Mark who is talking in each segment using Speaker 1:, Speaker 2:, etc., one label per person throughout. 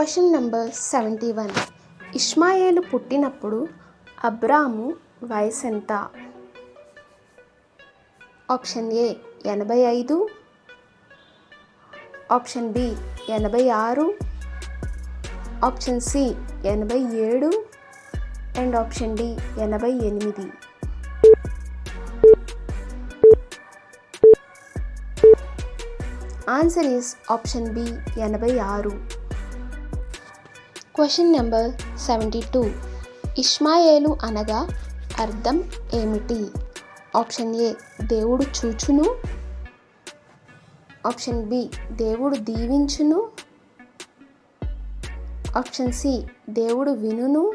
Speaker 1: Question number seventy one. ఇష్మాయేలు పుట్టినప్పుడు అబ్రాము వయసు ఎంత ఆప్షన్ ఏ ఎనభై ఐదు. ఆప్షన్ బి ఎనభై ఆరు. ఆప్షన్ సి ఎనభై ఏడు. అండ్ ఆప్షన్ డి ఎనభై ఎనిమిది. ఆన్సర్ ఈస్ ఆప్షన్ బి ఎనభై ఆరు. క్వశ్చన్ నెంబర్ సెవెంటీ టూ ఇష్మాయేలు అనగా అర్థం ఏమిటి? ఆప్షన్ ఏ దేవుడు చూచును. ఆప్షన్ బి దేవుడు దీవించును. ఆప్షన్ సి దేవుడు వినును.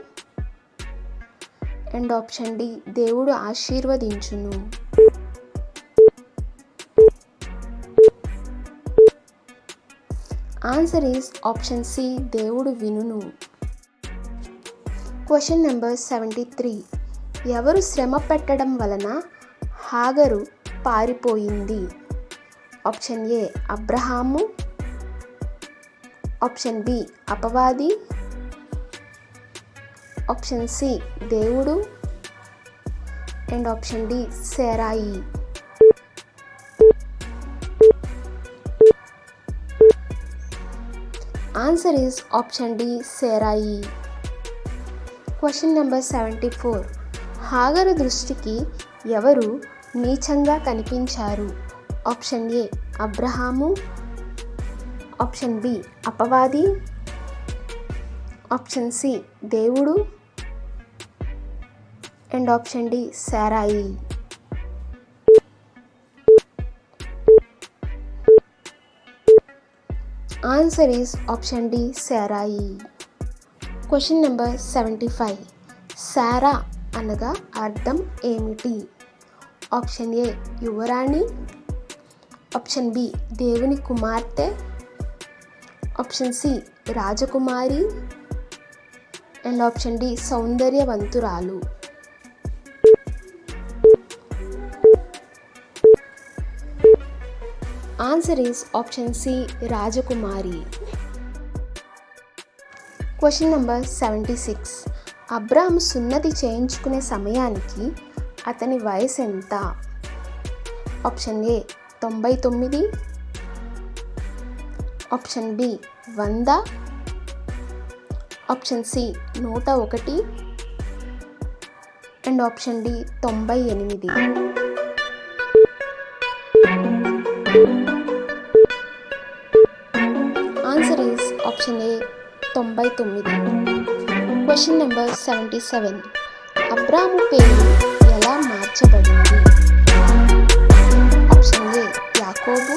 Speaker 1: అండ్ ఆప్షన్ డి దేవుడు ఆశీర్వదించును. ఆన్సర్ ఈజ్ ఆప్షన్ సి దేవుడు వినును. క్వశ్చన్ నెంబర్ సెవెంటీ త్రీ ఎవరు శ్రమ పెట్టడం వలన హాగరు పారిపోయింది? Option A Abraham. Option B అపవాది. ఆప్షన్ సి దేవుడు. And option D Sarai. Answer is option D Sarai. Question number seventy four. Hagar దృష్టికి ఎవరు నీచంగా కనిపించారు? Option A Abraham. Option B అపవాది. ఆప్షన్ సి దేవుడు. And option D Sarai. Answer is option D Sarai question number seventy five Sara అనగా అర్థం ఏమిటి? Option A యువరాణి. ఆప్షన్ బి దేవుని కుమార్తె. ఆప్షన్ సి రాజకుమారి. అండ్ ఆప్షన్ డి సౌందర్యవంతురాలు. Answer is option C Rajakumari question number seventy six Abram సున్నతి చేయించుకునే సమయానికి అతని వయసు ఎంత? ఆప్షన్ ఏ తొంభై తొమ్మిది. ఆప్షన్ బి వంద. ఆప్షన్ సి నూట ఒకటి. అండ్ ఆప్షన్ డి తొంభై ఎనిమిది. ఆన్సర్ ఈస్ ఆప్షన్ ఏ తొంభై తొమ్మిది. క్వశ్చన్ నెంబర్ సెవెంటీ సెవెన్ అబ్రాము పేరు ఎలా మార్చబడింది? ఆప్షన్ ఏ యాకోబు.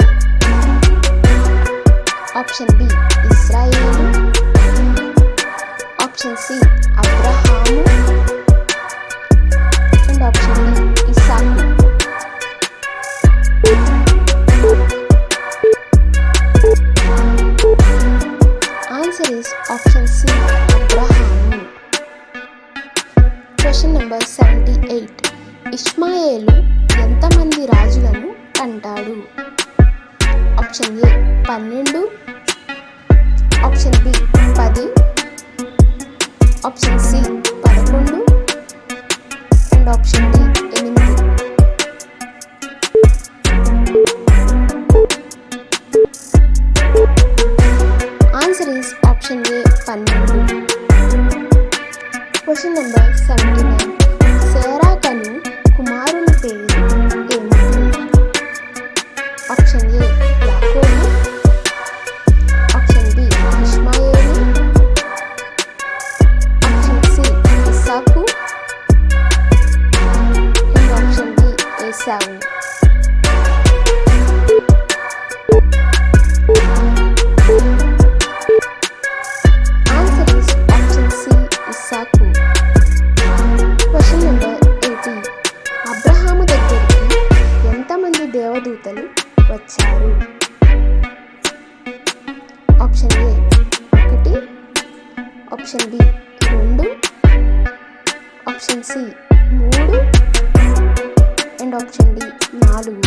Speaker 1: ఆప్షన్ బి ఇస్రాయేలు. ఇష్మాయేలు ఎంతమంది రాజులను కంటాడు? ఆప్షన్ ఏ పన్నెండు. ఆప్షన్ బి పది. ఆప్షన్ సి పదకొండు. అండ్ ఆప్షన్ డి దేవదూతలు వచ్చారు. ఆప్షన్ ఏ ఒకటి ఆప్షన్ బి రెండు ఆప్షన్ సి మూడు అండ్ ఆప్షన్ డి నాలుగు.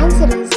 Speaker 1: Answer is